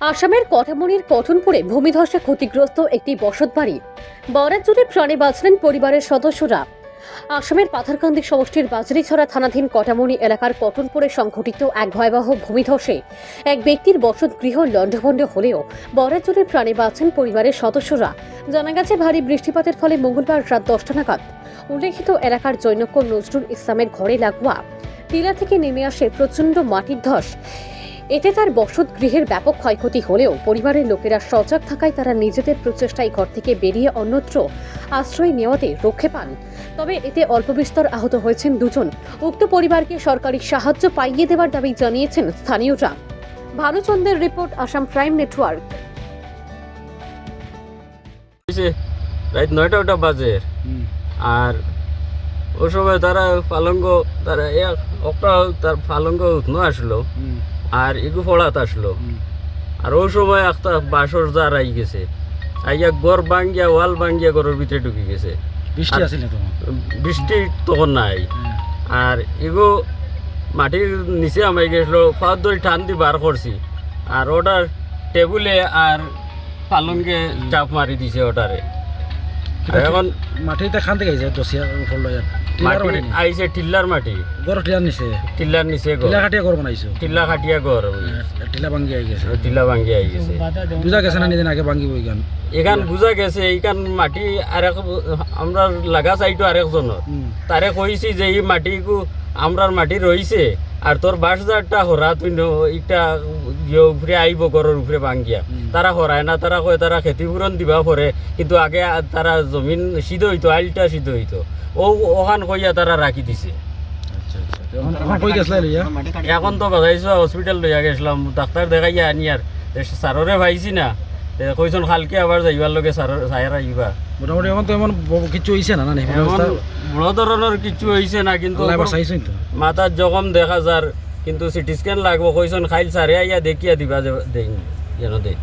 আসামের কটামনির কটনপুরে ভূমিধসে ক্ষতিগ্রস্ত একটি বসত বাড়ি। বরাক জুড়ে প্রাণে বাঁচলেন পরিবারের সদস্যরা। আসামের পাথারকান্দি সমষ্টির বাজরিছড়া থানাধীন কটামনি এলাকার কটনপুরে সংঘটিত এক ভয়াবহ ভূমিধসে এক ব্যক্তির বসত গৃহ লণ্ডভণ্ড হলেও বরাজুড়ে প্রাণে বাঁচেন পরিবারের সদস্যরা। জানা গেছে, ভারী বৃষ্টিপাতের ফলে মঙ্গলবার রাত দশটা নাগাদ উল্লেখিত এলাকার জৈনক নজরুল ইসলামের ঘরে লাগোয়া টিলা থেকে নেমে আসে প্রচণ্ড মাটির ধস। এতে তার বসত গৃহের ব্যাপক ক্ষয়ক্ষতি হলেও পরিবারের লোকেরা সজাগ থাকায় তারা নিজেদের প্রচেষ্টায় ঘর থেকে বেরিয়ে অন্যত্র আশ্রয় নেওয়াতে রক্ষে পান। তবে এতে অল্প বিস্তর আহত হয়েছেন দুজন। উক্ত পরিবারকে সরকারি সাহায্য পাইয়ে দেওয়ার দাবি জানিয়েছেন স্থানীয়রা। ভানুচন্দ্রের রিপোর্ট আসাম প্রাইম নেটওয়ার্ক। রাত নয়টা ওটা বাজে। আর ও সময় তারা পালঙ্গ তারা এক তার পালঙ্গ উঠনো আসলো। আর এগু ফড়াত আসলো। আর ও সময় একটা বাসর জার আই গেছে আইয়া গড় ভাঙ্গিয়া ওয়াল ভাঙ্গিয়া ঘরের ভিতরে ঢুকে গেছে। বৃষ্টি আছিল বৃষ্টি তখন নাই। আর এগো মাটির নিচে আমায় গেছিল পাঁচ দই টান দি বার করছি। আর ওটার টেবুলে আর পালঙ্গে চাপ মারি দিছে ওটারে। এখন মাটিটা খান থেকে আইছে দশিয়া ফল লয় মাটি আইছে টিল্লার মাটি গড় টিলার নিছে। টিল্লার নিচে ঘর টিলা কাটিয়া গড় বানাইছো? টিল্লা খাটিয়া ঘর টিলা ভাঙ্গি আই গেছে। টিল্লা ভাঙ্গি আই গেছে। বুঝা গেছে না নিদিন আগে ভাঙ্গিব গান এখান বুঝা গেছে এইখান মাটি আরেক আমরা লাগা চাইটো আরেকজনের তারে কইছি যে এই মাটিকু আমরার মাটি রইছে আর তোর বাস হাজারটা হরা তুই ইটা ইয়ে উপরে আইব ঘরের উপরে ভাঙ্গিয়া। তারা হরায় না তারা কয় তারা ক্ষতিপূরণ দিবা পরে কিন্তু আগে তারা জমিন সিদ্ধ হইতো আইলটা সিদ্ধ হইতো। ও ওখান কইয়া তারা রাখি দিছে। আচ্ছা আচ্ছা। এখন তো বাজাইছো হসপিটাল লইয়া গেছিলাম ডাক্তার দেখাইয়া আনি আর সাররে ভাইছি না। কইছন কালকে আবার যাইবার লগে সায়ের আইবা মোটামুটি এখন তো এমন কিছু হইছে না না বড় ধরনের কিছু হইছে না কিন্তু মাথার জখম দেখা যার কিন্তু সিটি স্ক্যান লাগবো কইছন খাইল সারে আইয়া দেখিয়া দিবা দেই যেন দেই